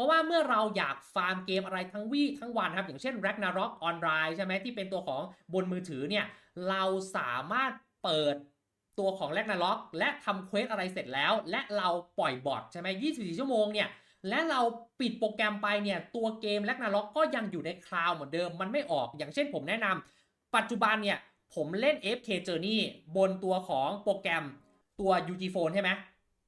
ราะว่าเมื่อเราอยากฟาร์มเกมอะไรทั้งวี่ทั้งวันครับ อย่างเช่น Ragnarok Online ใช่ไหมที่เป็นตัวของบนมือถือเนี่ย เราสามารถเปิดตัวของ Ragnarok และทำเควสอะไรเสร็จแล้ว และเราปล่อยบอทใช่ไหม24 ชั่วโมงเนี่ยและเราปิดโปรแกรมไปเนี่ย ตัวเกม Ragnarok ก็ยังอยู่ในคลาวด์เหมือนเดิมมันไม่ออกอย่างเช่นผมแนะนำปัจจุบันเนี่ย ผมเล่น FK Journey บนตัวของโปรแกรมตัว UG Phone ใช่ไหม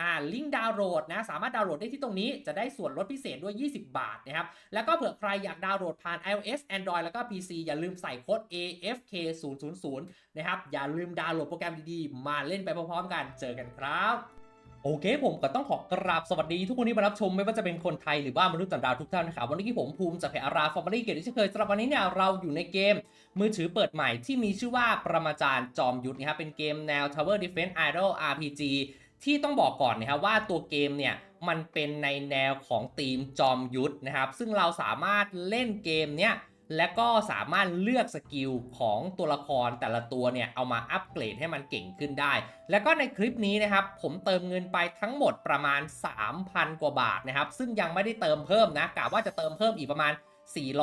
อ่าลิงก์ดาวน์โหลดนะสามารถดาวน์โหลดได้ที่ตรงนี้จะได้ส่วนลดพิเศษด้วย 20 บาทนะครับ แล้วก็เผื่อใครอยากดาวน์โหลดผ่าน iOS Android แล้วก็ PC อย่าลืมใส่โค้ด AFK 0 0 0นะครับ อย่าลืมดาวน์โหลดโปรแกรมดีๆ มาเล่นไปพร้อมๆกันเจอกันครับโอเคผมก็ต้องขอกราบสวัสดีทุกคนที่มารับชมไม่ว่าจะเป็นคนไทยหรือว่ามนุษย์ต่างดาวทุกท่านนะครับวันนี้ผมภูมิจากเพจอาราฟอร์มารีเกตที่เช่นเคยสำหรับวันนี้เนี่ยเราอยู่ในเกม มือถือเปิดใหม่ที่มีชื่อว่าประมาจารย์จอมยุทธนะครับเป็นเกมแนว Tower Defense Idol RPG ที่ต้องบอกก่อนนะครับว่าตัวเกมเนี่ยมันเป็นในแนวของธีมจอมยุทธนะครับ ซึ่งเราสามารถเล่นเกมเนี้ยและก็สามารถเลือกสกิลของตัวละครแต่ละตัวเนี่ยเอามาอัปเกรดให้มันเก่งขึ้นได้ แล้วก็ในคลิปนี้นะครับผมเติมเงินไปทั้งหมดประมาณ 3,000 กว่าบาทนะครับ ซึ่งยังไม่ได้เติมเพิ่มนะกะว่าจะเติมเพิ่มอีกประมาณ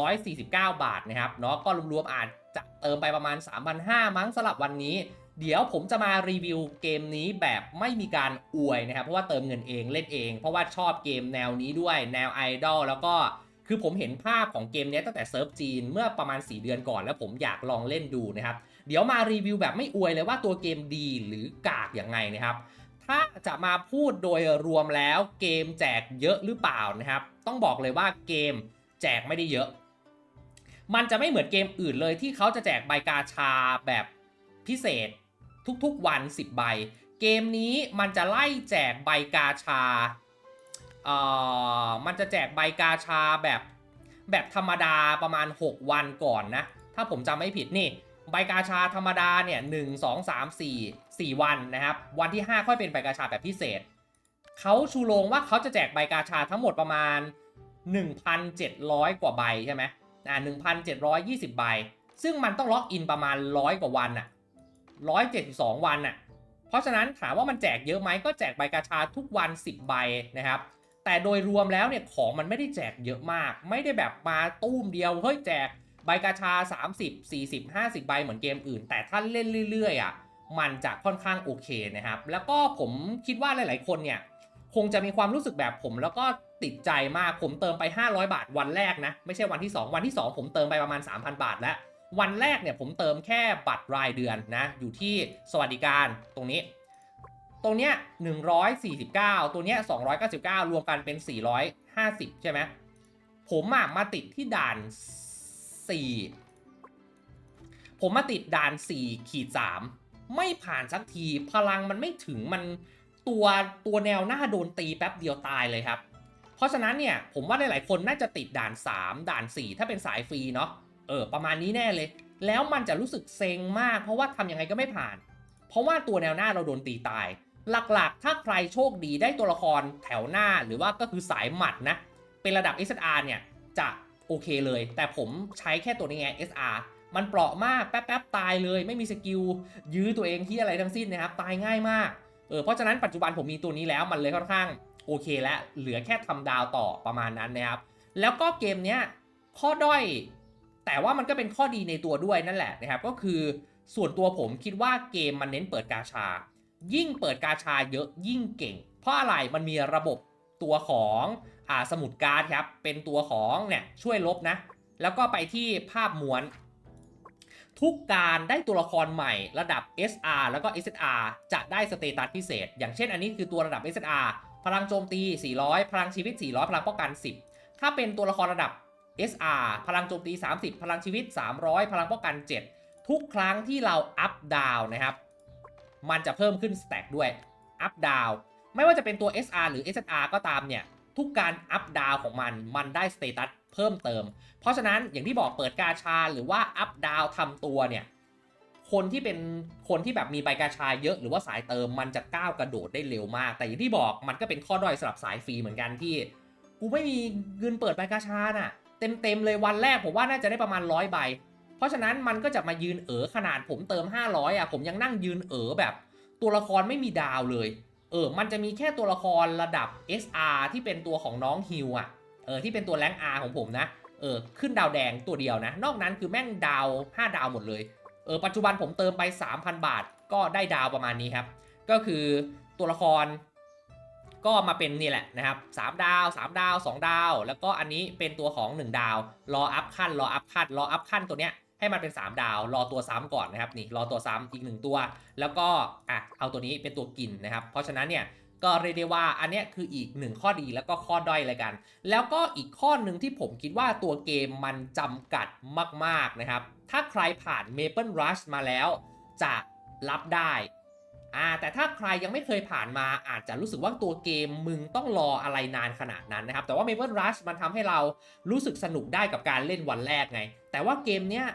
449 บาทนะครับเนาะก็รวมๆอาจจะเติมไปประมาณ 3,500มั้งสำหรับวันนี้ เดี๋ยวผมจะมารีวิวเกมนี้แบบไม่มีการอวยนะครับ เพราะว่าเติมเงินเองเล่นเอง เพราะว่าชอบเกมแนวนี้ด้วยแนวไอดอลแล้วก็คือผมเห็นภาพของเกมนี้ตั้งแต่เซิร์ฟจีนเมื่อประมาณ 4 เดือนก่อน แล้วผมอยากลองเล่นดูนะครับ เดี๋ยวมารีวิวแบบไม่อวยเลยว่าตัวเกมดีหรือกากอย่างไงนะครับ ถ้าจะมาพูดโดยรวมแล้วเกมแจกเยอะหรือเปล่านะครับ ต้องบอกเลยว่าเกมแจกไม่ได้เยอะ มันจะไม่เหมือนเกมอื่นเลยที่เขาจะแจกใบกาชาแบบพิเศษ ทุกๆวัน 10 ใบ เกมนี้มันจะไล่แจกใบกาชาเอ่อมันจะแจกใบกาชาแบบแบบธรรมดาประมาณ 6 วันก่อนนะ ถ้าผมจำไม่ผิดนี่ ใบกาชาธรรมดาเนี่ยหนึ่งสองสามสี่สี่วันนะครับ วันที่ 5 ค่อยเป็นใบกาชาแบบพิเศษ เขาชูโรงว่าเขาจะแจกใบกาชาทั้งหมดประมาณ 1,700 กว่าใบใช่ไหมอ่า1,720 ใบ ซึ่งมันต้องล็อกอินประมาณ 100 กว่าวันอะ 172 วันอะเพราะฉะนั้นถามว่ามันแจกเยอะไหมก็แจกใบกาชาทุกวัน 10 ใบนะครับ แต่โดยรวมแล้วเนี่ยของมันไม่ได้แจกเยอะมาก ไม่ได้แบบมาตู้มเดียวเฮ้ยแจกใบกาชา 30 40 50 ใบเหมือนเกมอื่น แต่ถ้าเล่นเรื่อยๆอะมันจะค่อนข้างโอเคนะครับ แล้วก็ผมคิดว่าหลาย ๆ คนเนี่ยคงจะมีความรู้สึกแบบผมแล้วก็ติดใจมาก ผมเติมไป 500 บาทวันแรกนะ ไม่ใช่วันที่ 2 วันที่ 2 ผมเติมไปประมาณ 3,000 บาทแล้ว วันแรกเนี่ยผมเติมแค่บัตรรายเดือนนะ อยู่ที่สวัสดิการตรงนี้ ตรงเนี้ย149 ตัวเนี้ย299 รวมกันเป็น 450 ใช่ไหมผมอะมาติดที่ด่าน 4 ผมมาติดด่าน 4 ขีด 3 ไม่ผ่านสักทีพลังมันไม่ถึงมันตัวตัวแนวหน้าโดนตีแป๊บเดียวตายเลยครับ เพราะฉะนั้นเนี่ยผมว่าหลายๆคนน่าจะติดด่าน 3 ด่าน 4 ถ้าเป็นสายฟรีเนาะ เออประมาณนี้แน่เลย แล้วมันจะรู้สึกเซ็งมาก เพราะว่าทำยังไงก็ไม่ผ่าน เพราะว่าตัวแนวหน้าเราโดนตีตาย หลักๆ ถ้าใครโชคดีได้ตัวละครแถวหน้าหรือว่าก็คือสายหมัดนะ เป็นระดับ SR เนี่ยจะโอเคเลย แต่ผมใช้แค่ตัวนี้ไง SR มันเปราะมากแป๊บๆตายเลย ไม่มีสกิลยื้อตัวเองที่อะไรทั้งสิ้นนะครับตายง่ายมากเออเพราะฉะนั้นปัจจุบันผมมีตัวนี้แล้วมันเลยค่อนข้างโอเคแล้วเหลือแค่ทำดาวต่อประมาณนั้นนะครับแล้วก็เกมเนี้ยข้อด้อย แต่ว่ามันก็เป็นข้อดีในตัวด้วยนั่นแหละนะครับก็คือส่วนตัวผมคิดว่าเกมมันเน้นเปิดกาชา ยิ่งเปิดกาชาเยอะยิ่งเก่ง เพราะอะไรมันมีระบบตัวของอ่าสมุดการ์ดครับเป็นตัวของเนี่ยช่วยลบนะ แล้วก็ไปที่ภาพม้วน ทุกการได้ตัวละครใหม่ระดับ SR แล้วก็ SSR จะได้สเตตัสพิเศษ อย่างเช่นอันนี้คือตัวระดับ SSR พลังโจมตี 400 พลังชีวิต 400 พลังป้องกัน 10 ถ้าเป็นตัวละครระดับ SR พลังโจมตี 30 พลังชีวิต 300 พลังป้องกัน 7 ทุกครั้งที่เราอัพดาวนะครับ มันจะเพิ่มขึ้นสแต็กด้วย อัพดาวไม่ว่าจะเป็นตัว SR หรือ SR ก็ตามเนี่ย ทุกการอัพดาวของมัน มันได้สเตตัสเพิ่มเติม เพราะฉะนั้นอย่างที่บอกเปิดกาชาหรือว่าอัพดาวทำตัวเนี่ย คนที่เป็นคนที่แบบมีใบกาชาเยอะหรือว่าสายเติมมันจะก้าวกระโดดได้เร็วมาก แต่อย่างที่บอกมันก็เป็นข้อด้อยสำหรับสายฟรีเหมือนกันที่ กูไม่มีเงินเปิดใบกาชาน่ะ เต็มๆเลยวันแรกผมว่าน่าจะได้ประมาณร้อยใบ เพราะฉะนั้นมันก็จะมายืนเอ๋อขนาดผมเติม 500อะผมยังนั่งยืนเอ๋อแบบ ตัวละครไม่มีดาวเลย เออ มันจะมีแค่ตัวละครระดับ SR ที่เป็นตัวของน้องฮิวอะ เออที่เป็นตัวแรงอาของผมนะ เออขึ้นดาวแดงตัวเดียวนะ นอกนั้นคือแม่งดาว 5 ดาวหมดเลย เออปัจจุบันผมเติมไป 3,000 บาท ก็ได้ดาวประมาณนี้ครับ ก็คือตัวละคร ก็มาเป็นนี่แหละนะครับ3ดาว 3 ดาว 2 ดาว แล้วก็อันนี้เป็นตัวของ 1 ดาว รออัพขั้น รออัพขั้น รออัพขั้นตัวเนี้ยให้มันเป็น 3 ดาว รอตัวซ้ำก่อนนะครับนี่รอตัวซ้ำอีก 1 ตัว แล้วก็อะเอาตัวนี้เป็นตัวกินนะครับ เพราะฉะนั้นเนี่ยก็เรียกได้ว่าอันเนี้ยคืออีกหนึ่งข้อดีแล้วก็ข้อด้อยเลยกัน แล้วก็อีกข้อหนึ่งที่ผมคิดว่าตัวเกมมันจำกัดมาก ๆ นะครับ ถ้าใครผ่าน Maple Rush มาแล้วจะรับได้ อ่าแต่ถ้าใครยังไม่เคยผ่านมาอาจจะรู้สึกว่าตัวเกมมึงต้องรออะไรนานขนาดนั้นนะครับ แต่ว่า Maple Rush มันทำให้เรารู้สึกสนุกได้กับการเล่นวันแรกไง แต่ว่าเกมเนี้ย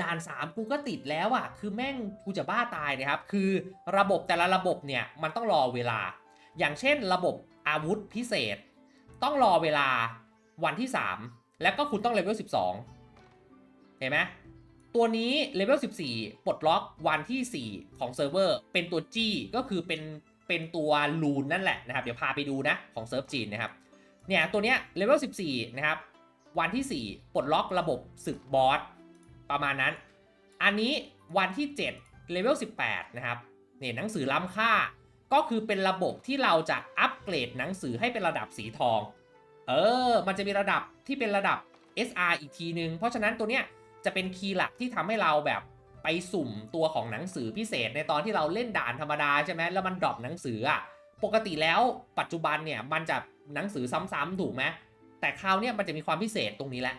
ด่าน 3 กูก็ติดแล้วอะ่ะคือแม่งกูจะบ้าตายนะครับ คือระบบแต่ละระบบเนี่ยมันต้องรอเวลา อย่างเช่นระบบอาวุธพิเศษ ต้องรอเวลาวันที่ 3 แล้วก็คุณต้องเลเวล12 เห็นไหม ตัวนี้เลเวล 14 ปลดล็อกวันที่ 4 ของเซิร์ฟเวอร์ เป็นตัวจี้ก็คือเป็นเป็นตัวลูนนั่นแหละนะครับ เดี๋ยวพาไปดูนะของเซิร์ฟจีนนะครับ เนี่ยตัวเนี้ยเลเวล 14 นะครับ วันที่ 4 ปลดล็อกระบบศึกบอสประมาณนั้น อันนี้วันที่ 7 เลเวล 18 นะครับ เนี่ยหนังสือล้ำค่า ก็คือเป็นระบบที่เราจะอัปเกรดหนังสือให้เป็นระดับสีทอง เออ มันจะมีระดับที่เป็นระดับ SR อีกทีนึง เพราะฉะนั้นตัวเนี้ย จะเป็นคีย์หลักที่ทำให้เราแบบไปสุ่มตัวของหนังสือพิเศษในตอนที่เราเล่นด่านธรรมดาใช่ไหมแล้วมันดรอปหนังสืออะปกติแล้วปัจจุบันเนี่ยมันจะหนังสือซ้ำๆถูกไหมแต่คราวเนี้ยมันจะมีความพิเศษตรงนี้แหละ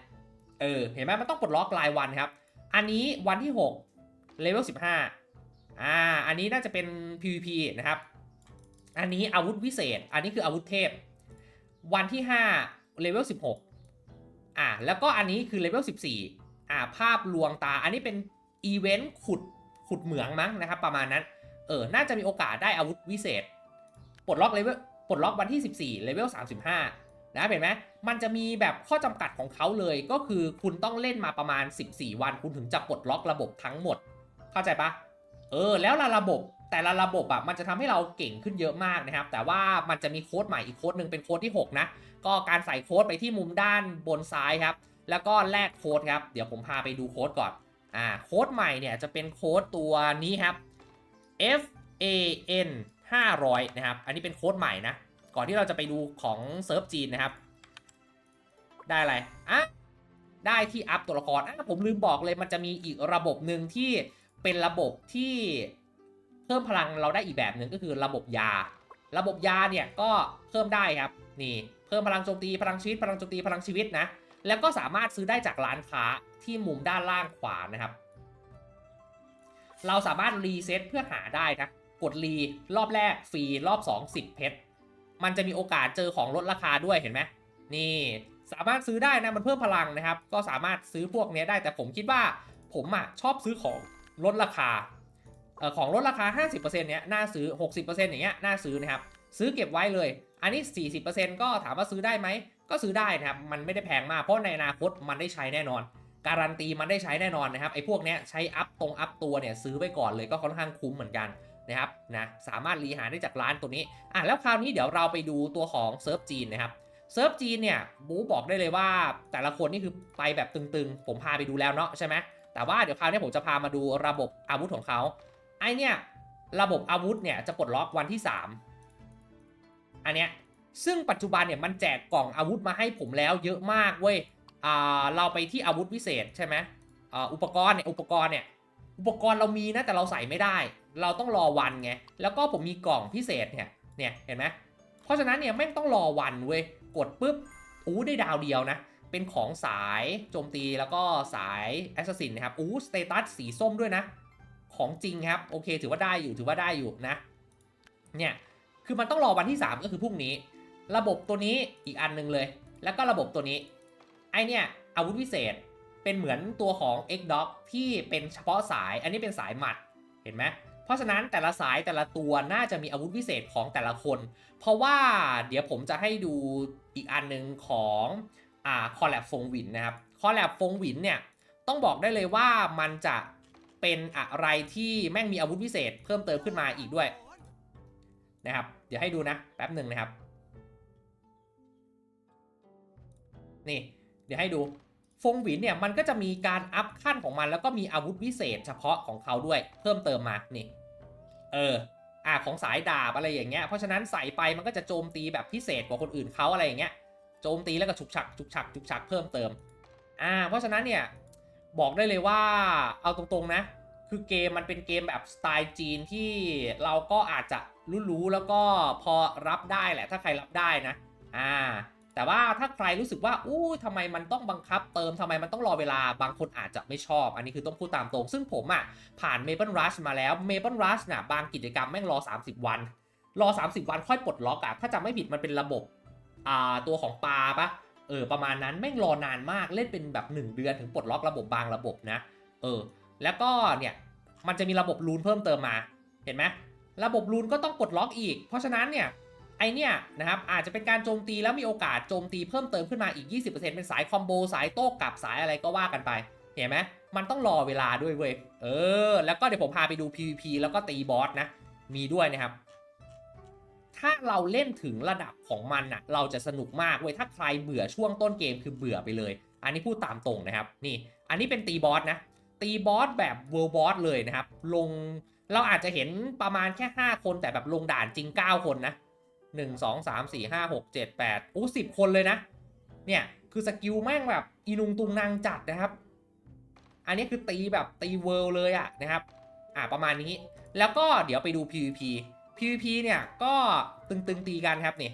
เออเห็นไหมมันต้องปลดล็อกรายวันครับ อันนี้วันที่6เลเวล15อ่าอันนี้น่าจะเป็น PVP นะครับ อันนี้อาวุธวิเศษ อันนี้คืออาวุธเทพ วันที่5เลเวล16อ่าแล้วก็อันนี้คือเลเวล14 อ่าภาพลวงตา อันนี้เป็นอีเวนต์ขุดขุดเหมืองมั้งนะครับ ประมาณนั้น เออ น่าจะมีโอกาสได้อาวุธวิเศษ ปลดล็อกเลเวล ปลดล็อกวันที่ 14 เลเวล 35 นะเห็นไหม มันจะมีแบบข้อจำกัดของเขาเลย ก็คือคุณต้องเล่นมาประมาณ 14 วัน คุณถึงจะปลดล็อกระบบทั้งหมด เข้าใจปะเออ แล้วละระบบ แต่ละระบบอะมันจะทำให้เราเก่งขึ้นเยอะมากนะครับ แต่ว่ามันจะมีโค้ดใหม่อีกโค้ดหนึ่งเป็นโค้ดที่ 6 นะ ก็การใส่โค้ดไปที่มุมด้านบนซ้ายครับ แล้วก็แลกโค้ดครับ เดี๋ยวผมพาไปดูโค้ดก่อน อ่า โค้ดใหม่เนี่ยจะเป็นโค้ดตัวนี้ครับ F A N 500 นะครับ อันนี้เป็นโค้ดใหม่นะ ก่อนที่เราจะไปดูของเซิร์ฟจีนนะครับ ได้อะไร อะ ได้ที่อัพตัวละคร อะ ผมลืมบอกเลยมันจะมีอีกระบบหนึ่งที่เป็นระบบที่เพิ่มพลังเราได้อีกแบบหนึ่งก็คือระบบยา ระบบยาเนี่ยก็เพิ่มได้ครับ นี่ เพิ่มพลังโจมตี พลังชีวิต พลังโจมตี พลังชีวิตนะ แล้วก็สามารถซื้อได้จากร้านค้าที่มุมด้านล่างขวานะครับ เราสามารถรีเซ็ตเพื่อหาได้นะ กดรีรอบแรกฟรีรอบ 2 10 เพชร มันจะมีโอกาสเจอของลดราคาด้วยเห็นไหมนี่สามารถซื้อได้นะมันเพิ่มพลังนะครับ ก็สามารถซื้อพวกนี้ได้แต่ผมคิดว่าผมอะชอบซื้อของลดราคาออของลดราคา 50%เนี้ยน่าซื้อ 60%อย่างเงี้ยน่าซื้อนะครับ ซื้อเก็บไว้เลย อันนี้ 40%ก็ถามว่าซื้อได้ไหม ก็ซื้อได้นะครับ มันไม่ได้แพงมาก เพราะในอนาคตมันได้ใช้แน่นอน การันตีมันได้ใช้แน่นอนนะครับ ไอ้พวกเนี้ยใช้อัพตรงอัพตัวเนี่ยซื้อไว้ก่อนเลยก็ค่อนข้างคุ้มเหมือนกันนะครับนะสามารถรีหาได้จากร้านตัวนี้อะแล้วคราวนี้เดี๋ยวเราไปดูตัวของเซิร์ฟจีนนะครับเซิร์ฟจีนเนี่ยบูบอกได้เลยว่าแต่ละคนนี่คือไปแบบตึงๆ ผมพาไปดูแล้วเนาะใช่ไหมแต่ว่าเดี๋ยวคราวนี้ผมจะพามาดูระบบอาวุธของเขาไอเนี่ยระบบอาวุธเนี่ยจะปลดล็อกวันที่ 3 อันเนี้ย ซึ่งปัจจุบันเนี่ยมันแจกกล่องอาวุธมาให้ผมแล้วเยอะมากเว้ยอ่าเราไปที่อาวุธวิเศษใช่ไหมอ่าอุปกรณ์เนี่ยอุปกรณ์เนี่ยอุปกรณ์เรามีนะแต่เราใส่ไม่ได้ เราต้องรอวันไงแล้วก็ผมมีกล่องพิเศษเนี่ยเนี่ยเห็นไหมเพราะฉะนั้นเนี่ยแม่งต้องรอวันเว้ยกดปุ๊บอู้ได้ดาวเดียวนะ เป็นของสายโจมตีแล้วก็สายแอสซัสซินนะครับอู้สเตตัสสีส้มด้วยนะ ของจริงครับ โอเคถือว่าได้อยู่ถือว่าได้อยู่นะเนี่ยคือมันต้องรอวันที่ 3 ก็คือพรุ่งนี้ ระบบตัวนี้อีกอันหนึงเลย แล้วก็ระบบตัวนี้ ไอเนี่ยอาวุธพิเศษเป็นเหมือนตัวของ X Dog ที่เป็นเฉพาะสาย อันนี้เป็นสายหมัด เห็นไหมเพราะฉะนั้นแต่ละสายแต่ละตัวน่าจะมีอาวุธพิเศษของแต่ละคน เพราะว่าเดี๋ยวผมจะให้ดูอีกอันหนึ่งของอ่าคอลแลบฟงวินนะครับคอลแลบฟงวินเนี่ยต้องบอกได้เลยว่ามันจะเป็นอะไรที่แม่งมีอาวุธพิเศษเพิ่มเติมขึ้นมาอีกด้วยนะครับ เดี๋ยวให้ดูนะแป๊บหนึ่งนะครับ นี่ เดี๋ยวให้ดู ฟงหวินเนี่ยมันก็จะมีการอัพขั้นของมันแล้วก็มีอาวุธวิเศษเฉพาะของเขาด้วย เพิ่มเติมมา นี่ เออ อ่าของสายดาบอะไรอย่างเงี้ย เพราะฉะนั้นใส่ไปมันก็จะโจมตีแบบพิเศษกว่าคนอื่นเขาอะไรอย่างเงี้ย โจมตีแล้วก็ฉุกฉักฉุกฉักฉุกฉักเพิ่มเติม อ่า เพราะฉะนั้นเนี่ยบอกได้เลยว่าเอาตรงๆนะ คือเกมมันเป็นเกมแบบสไตล์จีนที่เราก็อาจจะรู้ๆแล้วก็พอรับได้แหละถ้าใครรับได้นะ อ่า แต่ว่าถ้าใครรู้สึกว่าอู้ทำไมมันต้องบังคับเติมทำไมมันต้องรอเวลาบางคนอาจจะไม่ชอบ อันนี้คือต้องพูดตามตรง ซึ่งผมอะ่ะผ่าน Maple Rush มาแล้ว Maple Rush น่ะบางกิจกรรมแม่งรอ 30 วัน รอ 30 วันค่อยปลดล็อกอะถ้าจำไม่ผิดมันเป็นระบบอ่าตัวของปลาปะเออประมาณนั้นแม่งรอนานมากเล่นเป็นแบบ 1 เดือนถึงปลดล็อกระบบบางระบบนะเออแล้วก็เนี่ยมันจะมีระบบรูนเพิ่มเติมมาเห็นไหมระบบรูนก็ต้องปลดล็อกอีก เพราะฉะนั้นเนี่ย ไอเนี่ยนะครับอาจจะเป็นการโจมตีแล้วมีโอกาสโจมตีเพิ่มเติมขึ้นมาอีก 20%เป็นสายคอมโบสายโต้กลับสายอะไรก็ว่ากันไป เห็นไหมมันต้องรอเวลาด้วยเว้ย เออ แล้วก็เดี๋ยวผมพาไปดู PVP แล้วก็ตีบอสนะ มีด้วยนะครับ ถ้าเราเล่นถึงระดับของมันน่ะ เราจะสนุกมากเว้ย ถ้าใครเบื่อช่วงต้นเกมคือเบื่อไปเลย อันนี้พูดตามตรงนะครับ นี่ อันนี้เป็นตีบอสนะ ตีบอสแบบเวิร์บอสเลยนะครับ ลง เราอาจจะเห็นประมาณแค่ 5 คนแต่แบบลงด่านจริง 9 คนนะ 1 2 3 4 5 6 7 8โอ้สิบคนเลยนะ เนี่ย คือสกิลแม่งแบบอีนุงตุงนางจัดนะครับ อันนี้คือตีแบบตีเวิลด์เลยอะนะครับ อ่าประมาณนี้ แล้วก็เดี๋ยวไปดู PVP PVP เนี่ยก็ตึงๆตีกันครับนี่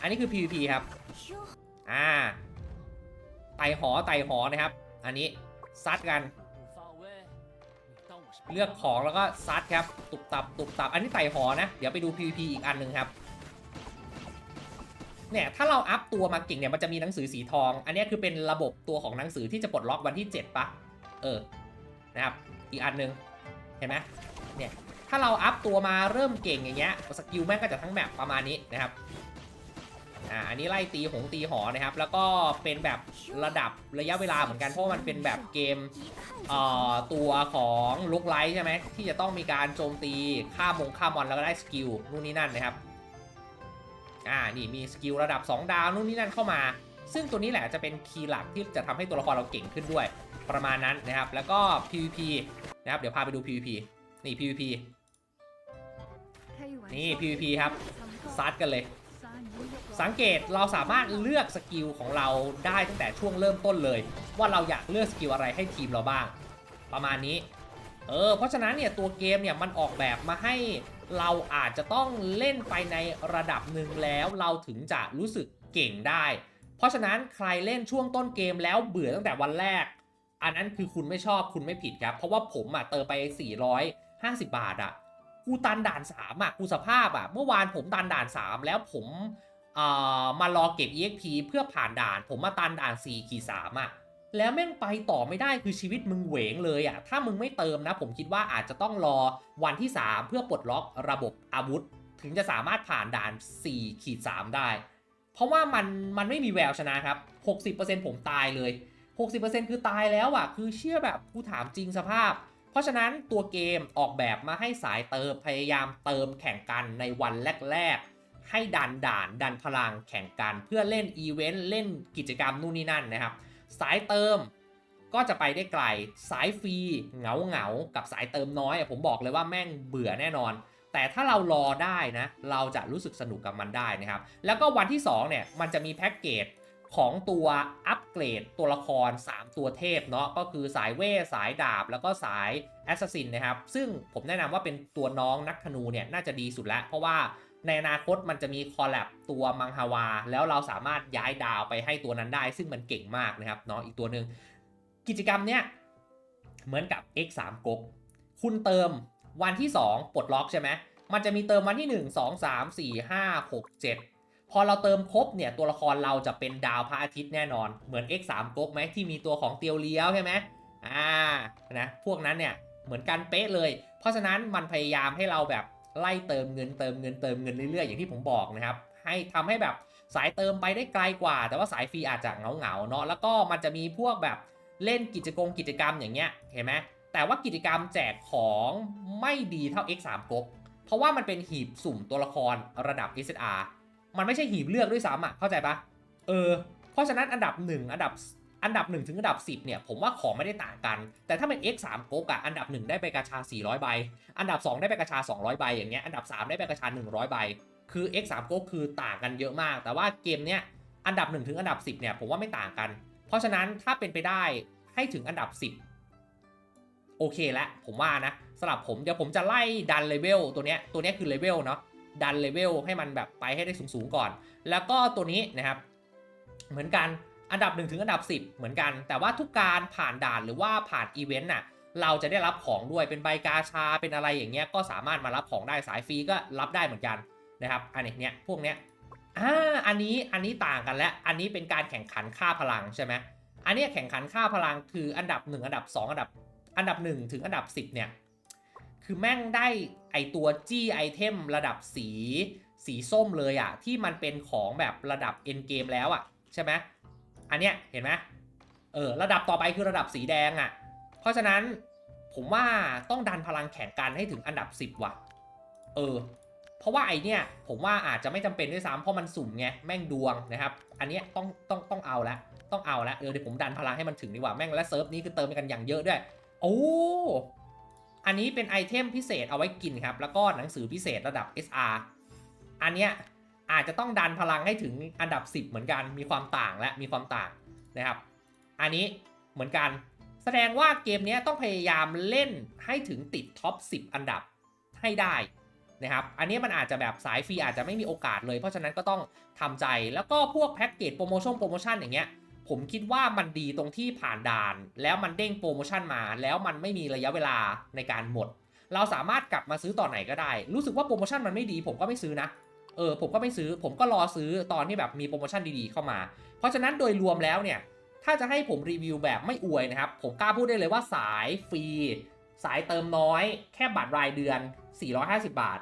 อันนี้คือ PVP ครับ อ่า ไต่หอไต่หอนะครับ อันนี้ซัดกัน เลือกของแล้วก็ซัดครับ ตุบตับตุบตับ อันนี้ไต่หอนะ เดี๋ยวไปดู PVP อีกอันหนึ่งครับ เนี่ย ถ้าเราอัพตัวมาเก่งเนี่ยมันจะมีหนังสือสีทอง อันนี้คือเป็นระบบตัวของหนังสือที่จะปลดล็อกวันที่ 7ปะเออ นะครับ อีกอันหนึ่งเห็นไหมเนี่ย ถ้าเราอัพตัวมาเริ่มเก่งอย่างเงี้ยสกิลแม่งก็จะทั้งแบบประมาณนี้นะครับ อ่าอันนี้ไล่ตีหงตีหอนะครับ แล้วก็เป็นแบบระดับระยะเวลาเหมือนกันเพราะมันเป็นแบบเกมเอ่อตัวของลุกไลท์ใช่ไหมที่จะต้องมีการโจมตีฆ่ามงฆ่ามอนแล้วก็ได้สกิลนู่นนี่นั่นนะครับอ่านี่มีสกิลระดับ 2 ดาวนู่นนี่นั่นเข้ามา ซึ่งตัวนี้แหละจะเป็นคีย์หลักที่จะทำให้ตัวละครเราเก่งขึ้นด้วย ประมาณนั้นนะครับ แล้วก็ PVP นะครับเดี๋ยวพาไปดู PVP นี่ PVP นี่ PVP ครับซัดกันเลย สังเกตเราสามารถเลือกสกิลของเราได้ตั้งแต่ช่วงเริ่มต้นเลย ว่าเราอยากเลือกสกิลอะไรให้ทีมเราบ้าง ประมาณนี้เออเพราะฉะนั้นเนี่ยตัวเกมเนี่ยมันออกแบบมาให้เราอาจจะต้องเล่นไปในระดับหนึ่งแล้วเราถึงจะรู้สึกเก่งได้ เพราะฉะนั้นใครเล่นช่วงต้นเกมแล้วเบื่อตั้งแต่วันแรก อันนั้นคือคุณไม่ชอบคุณไม่ผิดครับ เพราะว่าผมอะเติมไป 450 บาทอะ กูตันด่าน3อะกูสภาพอะเมื่อวานผมตันด่าน3แล้วผมเอ่อมารอเก็บ EXP เพื่อผ่านด่าน ผมมาตันด่าน4ขี่3อะแล้วแม่งไปต่อไม่ได้คือชีวิตมึงเหวงเลยอะถ้ามึงไม่เติมนะ ผมคิดว่าอาจจะต้องรอวันที่ 3 เพื่อปลดล็อกระบบอาวุธ ถึงจะสามารถผ่านด่าน4ขีด3ได้ เพราะว่ามันมันไม่มีแววชนะครับ 60%ผมตายเลย 60%คือตายแล้วอะคือเชื่อแบบกูถามจริงสภาพ เพราะฉะนั้นตัวเกมออกแบบมาให้สายเติมพยายามเติมแข่งกันในวันแรกๆ ให้ดันด่านดันพลังแข่งกัน เพื่อเล่นอีเวนต์เล่นกิจกรรมนู่นนี่นั่นนะครับ สายเติมก็จะไปได้ไกลสายฟรีเหงาเหงากับสายเติมน้อยผมบอกเลยว่าแม่งเบื่อแน่นอน แต่ถ้าเรารอได้นะ เราจะรู้สึกสนุกกับมันได้นะครับ แล้วก็วันที่2เนี่ยมันจะมีแพ็กเกจ ของตัวอัปเกรดตัวละคร 3 ตัวเทพเนาะก็คือสายเวสายดาบ แล้วก็สายแอสซัสซินนะครับ ซึ่งผมแนะนำว่าเป็นตัวน้องนักธนูเนี่ยน่าจะดีสุดแล้ว เพราะว่าในอนาคตมันจะมีคอลแลบตัวมังฮาวา แล้วเราสามารถย้ายดาวไปให้ตัวนั้นได้ ซึ่งมันเก่งมากนะครับเนาะอีกตัวหนึ่งกิจกรรมเนี้ยเหมือนกับ X3 ก๊กคุณเติมวันที่ 2 ปลดล็อกใช่ไหมมันจะมีเติมวันที่ 1 2 3 4 5 6 7 พอเราเติมครบเนี่ยตัวละครเราจะเป็นดาวพระอาทิตย์แน่นอน เหมือน X3 ก๊กไหมที่มีตัวของเตียวเลี้ยวใช่ไหมอ่านะพวกนั้นเนี่ยเหมือนกันเป๊ะเลย เพราะฉะนั้นมันพยายามให้เราแบบไล่เติมเงินเติมเงินเติมเงินเรื่อยๆอย่างที่ผมบอกนะครับให้ทำให้แบบสายเติมไปได้ไกลกว่า แต่ว่าสายฟรีอาจจะเงาเงาเนาะแล้วก็มันจะมีพวกแบบเล่นกิจกรรมกิจกรรมอย่างเงี้ยเห็นไหมแต่ว่ากิจกรรมแจกของไม่ดีเท่า X3 ก๊กเพราะว่ามันเป็นหีบสุ่มตัวละครระดับ SSR มันไม่ใช่หีบเลือกด้วยซ้ำอะเข้าใจปะเออเพราะฉะนั้นอันดับ 1 อันดับอันดับ 1 ถึงอันดับ 10เนี่ยผมว่าของไม่ได้ต่างกัน แต่ถ้าเป็น X3 ก๊กอะอันดับ 1 ได้ไปกระชา 400 ใบ อันดับ 2 ได้ไปกระชา 200 ใบอย่างเงี้ยอันดับ 3 ได้ไปกระชา 100 ใบ คือ X3 ก๊กคือต่างกันเยอะมาก แต่ว่าเกมเนี้ยอันดับ 1 ถึงอันดับ 10เนี่ยผมว่าไม่ต่างกัน เพราะฉะนั้นถ้าเป็นไปได้ให้ถึงอันดับ 10 โอเคแล้วผมว่านะสำหรับผมเดี๋ยวผมจะไล่ดันเลเวลตัวเนี้ยตัวเนี้ยคือเลเวลเนาะ ดันเลเวลให้มันแบบไปให้ได้สูงๆก่อน แล้วก็ตัวนี้นะครับ เหมือนกันอันดับ 1 ถึงอันดับ 10 เหมือนกัน แต่ว่าทุกการผ่านด่านหรือว่าผ่านอีเวนต์น่ะเราจะได้รับของด้วยเป็นใบกาชาเป็นอะไรอย่างเงี้ยก็สามารถมารับของได้สายฟรีก็รับได้เหมือนกันนะครับอันนี้เนี้ยพวกเนี้ยอ่าอันนี้อันนี้ต่างกันแล้วอันนี้เป็นการแข่งขันค่าพลังใช่ไหมอันนี้แข่งขันค่าพลังคืออันดับ 1 อันดับ 2 อันดับอันดับ 1 ถึงอันดับ 10เนี่ยคือแม่งได้ ไอตัวจี้ไอเทมระดับสีสีส้มเลยอะที่มันเป็นของแบบระดับเอ็นเกมแล้วอะใช่ไหมอันเนี้ยเห็นไหมเออระดับต่อไปคือระดับสีแดงอะเพราะฉะนั้นผมว่าต้องดันพลังแข่งกันให้ถึงอันดับ 10 ว่ะ เออ เพราะว่าไอเนี้ยผมว่าอาจจะไม่จำเป็นด้วยซ้ำเพราะมันสุ่มไงแม่งดวงนะครับ อันเนี้ยต้องต้องต้องเอาละต้องเอาละเออเดี๋ยวผมดันพลังให้มันถึงดีกว่าแม่งและเซิร์ฟนี้คือเติมกันอย่างเยอะด้วย โอ้ อันนี้เป็นไอเทมพิเศษเอาไว้กินครับ แล้วก็หนังสือพิเศษระดับ SR อันเนี้ยอาจจะต้องดันพลังให้ถึงอันดับ 10 เหมือนกัน มีความต่างและมีความต่างนะครับ อันนี้เหมือนกัน แสดงว่าเกมเนี้ยต้องพยายามเล่นให้ถึงติดท็อป 10 อันดับให้ได้นะครับ อันนี้มันอาจจะแบบสายฟรีอาจจะไม่มีโอกาสเลย เพราะฉะนั้นก็ต้องทำใจ แล้วก็พวกแพ็กเกจโปรโมชั่นโปรโมชั่นอย่างเงี้ย ผมคิดว่ามันดีตรงที่ผ่านด่าน แล้วมันเด้งโปรโมชั่นมา แล้วมันไม่มีระยะเวลาในการหมด เราสามารถกลับมาซื้อต่อนไหนก็ได้ รู้สึกว่าโปรโมชั่นมันไม่ดี ผมก็ไม่ซื้อนะเออผมก็ไม่ซื้อ ผมก็รอซื้อตอนที่แบบมีโปรโมชั่นดีๆเข้ามา เพราะฉะนั้นโดยรวมแล้วเนี่ย ถ้าจะให้ผมรีวิวแบบไม่อวยนะครับ ผมกล้าพูดได้เลยว่าสายฟรี สายเติมน้อย แค่บัตรรายเดือน 450 บาท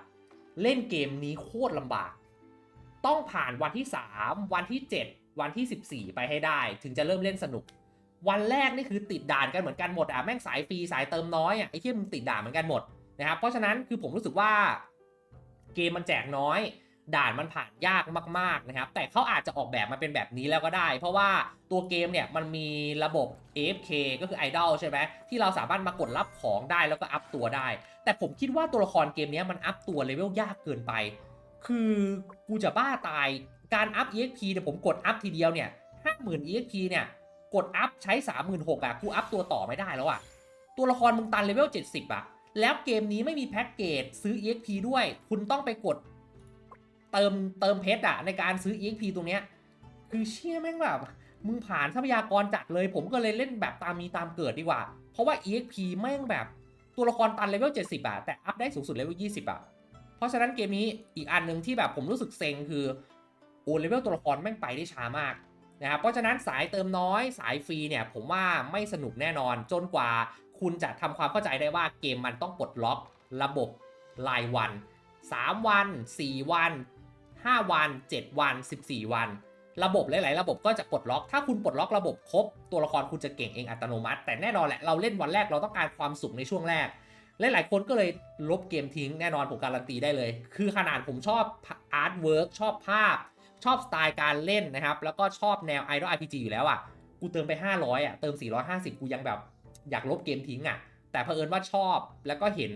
เล่นเกมนี้โคตรลำบาก ต้องผ่านวันที่ 3 วันที่ 7 วันที่ 14 ไปให้ได้ ถึงจะเริ่มเล่นสนุก วันแรกนี่คือติดด่านกันเหมือนกันหมดอะแม่งสายฟรีสายเติมน้อยอะไอ้ที่มึงติดด่านเหมือนกันหมดนะครับเพราะฉะนั้นคือผมรู้สึกว่าเกมมันแจกน้อย ด่านมันผ่านยากมากๆนะครับแต่เขาอาจจะออกแบบมาเป็นแบบนี้แล้วก็ได้ เพราะว่าตัวเกมเนี่ยมันมีระบบ AFK ก็คือ Idol ใช่ไหมที่เราสามารถมากดรับของได้แล้วก็อัพตัวได้ แต่ผมคิดว่าตัวละครเกมนี้มันอัพตัวเลเวลยากเกินไป คือกูจะบ้าตาย การอัพ EXP เนี่ยผมกดอัพทีเดียวเนี่ย50,000 EXP เนี่ยกดอัพใช้36,000อะกูอัพตัวต่อไม่ได้แล้วอะตัวละครมึงตันเลเวล70อะแล้วเกมนี้ไม่มีแพ็กเกจซื้อ EXP ด้วย คุณต้องไปกดเติมเติมเพชรอะในการซื้อ EXP ตรงเนี้ยคือเชี่ยแม่งแบบมึงผ่านทรัพยากรจัดเลย ผมก็เลยเล่นแบบตามมีตามเกิดดีกว่า เพราะว่า EXP แม่งแบบตัวละครตันเลเวล70อะแต่อัพได้สูงสุดเลเวล20อะเพราะฉะนั้นเกมนี้อีกอันหนึ่งที่แบบผมรู้สึกเซ็งคือ โอ้เลเวลตัวละครแม่งไปได้ช้ามากนะครับเพราะฉะนั้นสายเติมน้อยสายฟรีเนี่ยผมว่าไม่สนุกแน่นอนจนกว่าคุณจะทำความเข้าใจได้ว่าเกมมันต้องปลดล็อกระบบรายวัน 3 วัน 4 วัน 5 วัน 7 วัน 14 วัน ระบบหลาย ๆ ระบบก็จะปลดล็อก ถ้าคุณปลดล็อกระบบครบ ตัวละครคุณจะเก่งเองอัตโนมัติ แต่แน่นอนแหละเราเล่นวันแรกเราต้องการความสุขในช่วงแรกหลายๆคนก็เลยลบเกมทิ้งแน่นอนผมการันตีได้เลย คือขนาดผมชอบอาร์ตเวิร์กชอบภาพ ชอบสไตล์การเล่นนะครับ แล้วก็ชอบแนว Idol RPG อยู่แล้วอะ กูเติมไป 500อะ เติม 450 กูยังแบบอยากลบเกมทิ้งอะ แต่เผอิญว่าชอบแล้วก็เห็น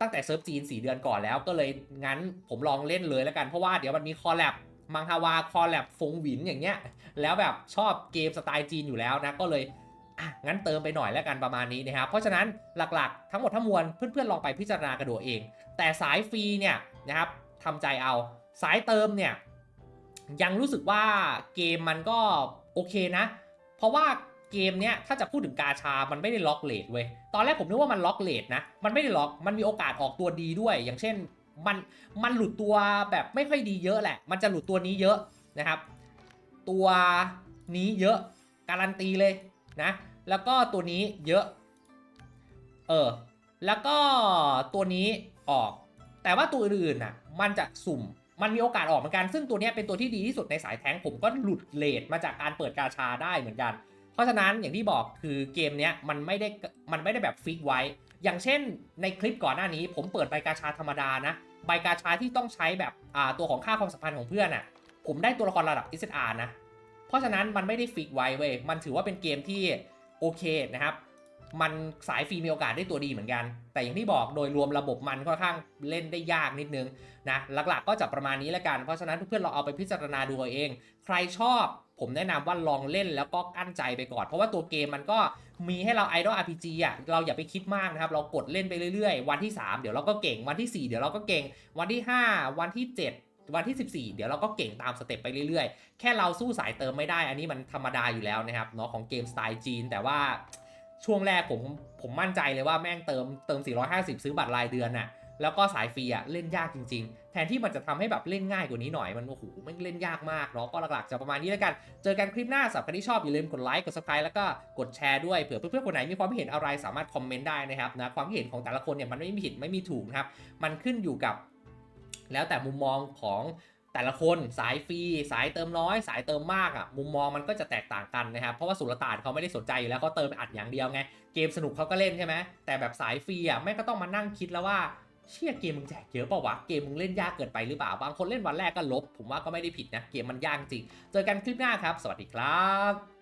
ตั้งแต่เซิร์ฟจีน 4 เดือนก่อนแล้ว ก็เลยงั้นผมลองเล่นเลยแล้วกัน เพราะว่าเดี๋ยวมันมีคอลแลบมังฮาวาคอลแลบฟงหวินอย่างเงี้ย แล้วแบบชอบเกมสไตล์จีนอยู่แล้วนะ ก็เลยอะงั้นเติมไปหน่อยแล้วกันประมาณนี้นะครับ เพราะฉะนั้นหลักๆ ทั้งหมดทั้งมวลเพื่อนๆลองไปพิจารณากระโดดเอง แต่สายฟรีเนี่ยนะครับทำใจเอา สายเติมเนี่ย ยังรู้สึกว่าเกมมันก็โอเคนะ เพราะว่าเกมเนี้ยถ้าจะพูดถึงกาชา มันไม่ได้ล็อกเลทเว้ย ตอนแรกผมนึกว่ามันล็อกเลทนะ มันไม่ได้ล็อก มันมีโอกาสออกตัวดีด้วย อย่างเช่น มัน มันหลุดตัวแบบไม่ค่อยดีเยอะแหละ มันจะหลุดตัวนี้เยอะนะครับ ตัวนี้เยอะ การันตีเลยนะ แล้วก็ตัวนี้เยอะ เออ แล้วก็ตัวนี้ออก แต่ว่าตัวอื่นๆน่ะ มันจะสุ่ม มันมีโอกาสออกเหมือนกัน ซึ่งตัวนี้เป็นตัวที่ดีที่สุดในสายแท้งผมก็หลุดเลทมาจากการเปิดกาชาได้เหมือนกัน เพราะฉะนั้นอย่างที่บอกคือเกมนี้มันไม่ได้มันไม่ได้แบบฟิกไว้ อย่างเช่นในคลิปก่อนหน้านี้ ผมเปิดใบกาชาธรรมดานะใบกาชาที่ต้องใช้แบบอ่าตัวของค่าความสัมพันธ์ของเพื่อนอะผมได้ตัวละครระดับ SSR นะ เพราะฉะนั้นมันไม่ได้ฟิกไว้เว้ยมันถือว่าเป็นเกมที่โอเคนะครับ มันสายฟรีมีโอกาสได้ตัวดีเหมือนกัน แต่อย่างที่บอกโดยรวมระบบมันค่อนข้างเล่นได้ยากนิดนึงนะหลักๆก็จะประมาณนี้แล้วกัน เพราะฉะนั้นเพื่อนๆเราเอาไปพิจารณาดูเอง ใครชอบผมแนะนำว่าลองเล่นแล้วก็กั้นใจไปก่อน เพราะว่าตัวเกมมันก็มีให้เรา Idol RPG อะเราอย่าไปคิดมากนะครับ เรากดเล่นไปเรื่อยๆ วันที่ 3 เดี๋ยวเราก็เก่งวันที่ 4 เดี๋ยวเราก็เก่ง วันที่ 5 วันที่ 7วันที่ 14 เดี๋ยวเราก็เก่งตามสเต็ปไปเรื่อยๆ แค่เราสู้สายเติมไม่ได้ อันนี้มันธรรมดาอยู่แล้วนะครับเนาะของเกมสไตล์จีน แต่ว่า ช่วงแรกผมผมมั่นใจเลยว่าแม่งเติมเติม 450 ซื้อบัตรรายเดือนน่ะแล้วก็สายฟรีอะเล่นยากจริง ๆ แทนที่มันจะทำให้แบบเล่นง่ายกว่านี้หน่อย มันโอ้โหมันเล่นยากมากเนาะก็หลักๆจะประมาณนี้แล้วกัน เจอกันคลิปหน้าสำหรับใครที่ชอบ อย่าลืมกดไลค์กด subscribe แล้วก็กดแชร์ด้วยเผื่อเพื่อนๆคนไหนมีความเห็นอะไรสามารถคอมเมนต์ได้นะครับนะความเห็นของแต่ละคนเนี่ยมันไม่มีผิดไม่มีถูกนะครับมันขึ้นอยู่กับ แล้วแต่มุมมองของ แต่ละคนสายฟรีสายเติมน้อย สายเติมมากอะมุมมองมันก็จะแตกต่างกันนะครับเพราะว่าสุลต่านเขาไม่ได้สนใจอยู่แล้วเขาเติมอัดอย่างเดียวไงเกมสนุกเขาก็เล่นใช่ไหมแต่แบบสายฟรีอะแม่ก็ต้องมานั่งคิดแล้วว่าเชี่ยเกมมึงแจกเยอะเปล่าวะเกมมึงเล่นยากเกินไปหรือเปล่าบางคนเล่นวันแรกก็ลบ ผมว่าก็ไม่ได้ผิดนะเกมมันยากจริง เจอกันคลิปหน้าครับ สวัสดีครับ